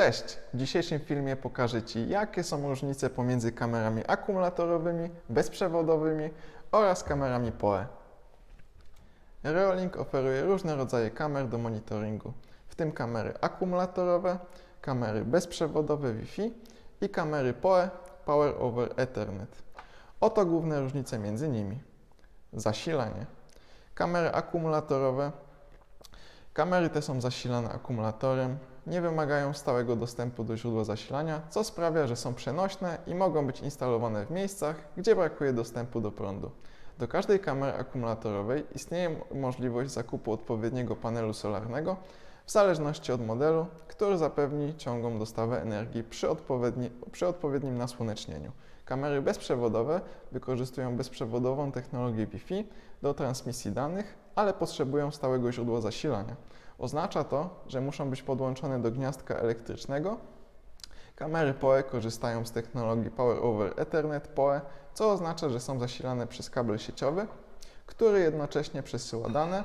Cześć! W dzisiejszym filmie pokażę Ci, jakie są różnice pomiędzy kamerami akumulatorowymi, bezprzewodowymi oraz kamerami PoE. Reolink oferuje różne rodzaje kamer do monitoringu, w tym kamery akumulatorowe, kamery bezprzewodowe Wi-Fi i kamery PoE Power over Ethernet. Oto główne różnice między nimi. Zasilanie. Kamery akumulatorowe Kamery te są zasilane akumulatorem, nie wymagają stałego dostępu do źródła zasilania, co sprawia, że są przenośne i mogą być instalowane w miejscach, gdzie brakuje dostępu do prądu. Do każdej kamery akumulatorowej istnieje możliwość zakupu odpowiedniego panelu solarnego w zależności od modelu, który zapewni ciągłą dostawę energii przy, odpowiedni, przy odpowiednim nasłonecznieniu. Kamery bezprzewodowe wykorzystują bezprzewodową technologię Wi-Fi do transmisji danych, ale potrzebują stałego źródła zasilania. Oznacza to, że muszą być podłączone do gniazdka elektrycznego. Kamery PoE korzystają z technologii Power over Ethernet PoE, co oznacza, że są zasilane przez kabel sieciowy, który jednocześnie przesyła dane.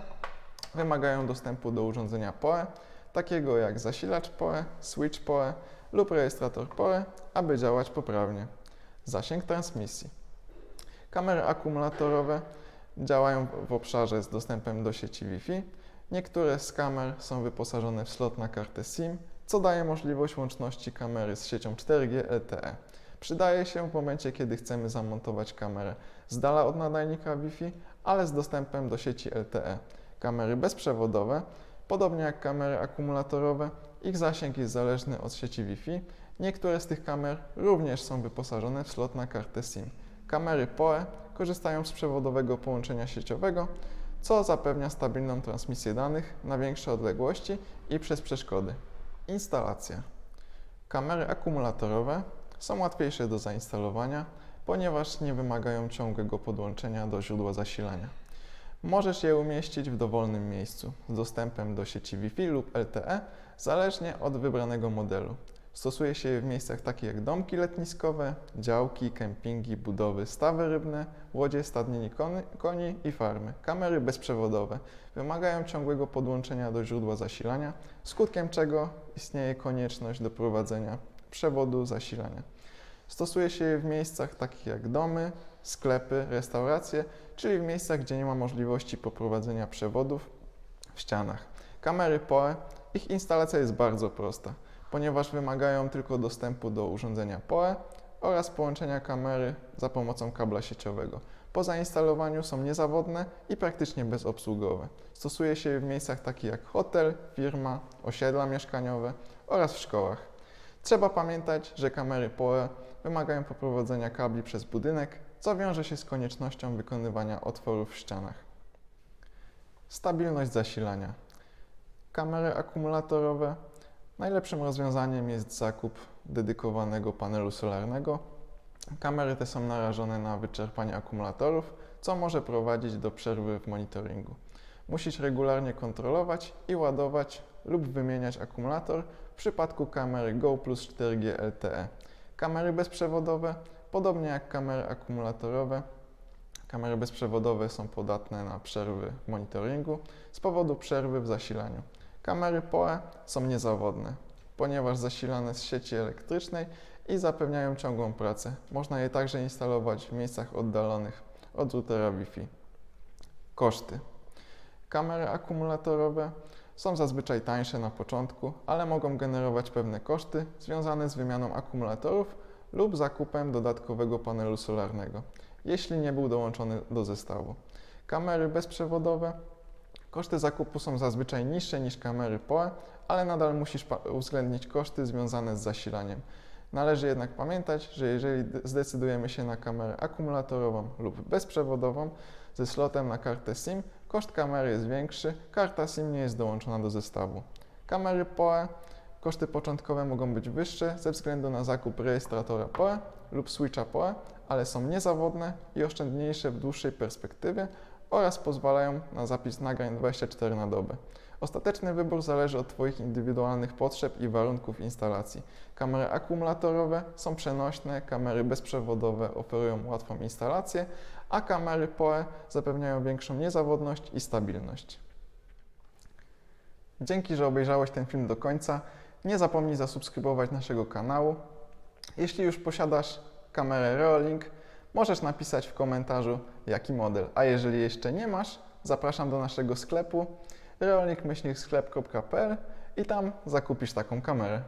Wymagają dostępu do urządzenia PoE, takiego jak zasilacz PoE, switch PoE lub rejestrator PoE, aby działać poprawnie. Zasięg transmisji. Kamery akumulatorowe działają w obszarze z dostępem do sieci Wi-Fi. Niektóre z kamer są wyposażone w slot na kartę SIM, co daje możliwość łączności kamery z siecią 4G LTE. Przydaje się w momencie, kiedy chcemy zamontować kamerę z dala od nadajnika Wi-Fi, ale z dostępem do sieci LTE. Kamery bezprzewodowe, podobnie jak kamery akumulatorowe, ich zasięg jest zależny od sieci Wi-Fi. Niektóre z tych kamer również są wyposażone w slot na kartę SIM. Kamery PoE korzystają z przewodowego połączenia sieciowego, co zapewnia stabilną transmisję danych na większe odległości i przez przeszkody. Instalacja. Kamery akumulatorowe są łatwiejsze do zainstalowania, ponieważ nie wymagają ciągłego podłączenia do źródła zasilania. Możesz je umieścić w dowolnym miejscu z dostępem do sieci Wi-Fi lub LTE, zależnie od wybranego modelu. Stosuje się je w miejscach takich jak domki letniskowe, działki, kempingi, budowy, stawy rybne, łodzie, stadniny koni, koni i farmy. Kamery bezprzewodowe wymagają ciągłego podłączenia do źródła zasilania, skutkiem czego istnieje konieczność doprowadzenia przewodu zasilania. Stosuje się je w miejscach takich jak domy, sklepy, restauracje, czyli w miejscach, gdzie nie ma możliwości poprowadzenia przewodów w ścianach. Kamery PoE, ich instalacja jest bardzo prosta ponieważ wymagają tylko dostępu do urządzenia PoE oraz połączenia kamery za pomocą kabla sieciowego. Po zainstalowaniu są niezawodne i praktycznie bezobsługowe. Stosuje się je w miejscach takich jak hotel, firma, osiedla mieszkaniowe oraz w szkołach. Trzeba pamiętać, że kamery PoE wymagają poprowadzenia kabli przez budynek, co wiąże się z koniecznością wykonywania otworów w ścianach. Stabilność zasilania. Kamery akumulatorowe Najlepszym rozwiązaniem jest zakup dedykowanego panelu solarnego. Kamery te są narażone na wyczerpanie akumulatorów, co może prowadzić do przerwy w monitoringu. Musisz regularnie kontrolować i ładować lub wymieniać akumulator w przypadku kamery Go Plus 4G LTE. Kamery bezprzewodowe, podobnie jak kamery akumulatorowe, kamery bezprzewodowe są podatne na przerwy w monitoringu z powodu przerwy w zasilaniu. Kamery PoE są niezawodne, ponieważ zasilane z sieci elektrycznej i zapewniają ciągłą pracę. Można je także instalować w miejscach oddalonych od routera Wi-Fi. Koszty. Kamery akumulatorowe są zazwyczaj tańsze na początku, ale mogą generować pewne koszty związane z wymianą akumulatorów lub zakupem dodatkowego panelu solarnego, jeśli nie był dołączony do zestawu. Kamery bezprzewodowe Koszty zakupu są zazwyczaj niższe niż kamery PoE, ale nadal musisz uwzględnić koszty związane z zasilaniem. Należy jednak pamiętać, że jeżeli zdecydujemy się na kamerę akumulatorową lub bezprzewodową ze slotem na kartę SIM, koszt kamery jest większy, karta SIM nie jest dołączona do zestawu. Kamery PoE koszty początkowe mogą być wyższe ze względu na zakup rejestratora PoE lub switcha PoE, ale są niezawodne i oszczędniejsze w dłuższej perspektywie oraz pozwalają na zapis nagrań 24 na dobę. Ostateczny wybór zależy od Twoich indywidualnych potrzeb i warunków instalacji. Kamery akumulatorowe są przenośne, kamery bezprzewodowe oferują łatwą instalację, a kamery PoE zapewniają większą niezawodność i stabilność. Dzięki, że obejrzałeś ten film do końca. Nie zapomnij zasubskrybować naszego kanału. Jeśli już posiadasz kamerę Reolink, możesz napisać w komentarzu jaki model. A jeżeli jeszcze nie masz, zapraszam do naszego sklepu reolink-sklep.pl i tam zakupisz taką kamerę.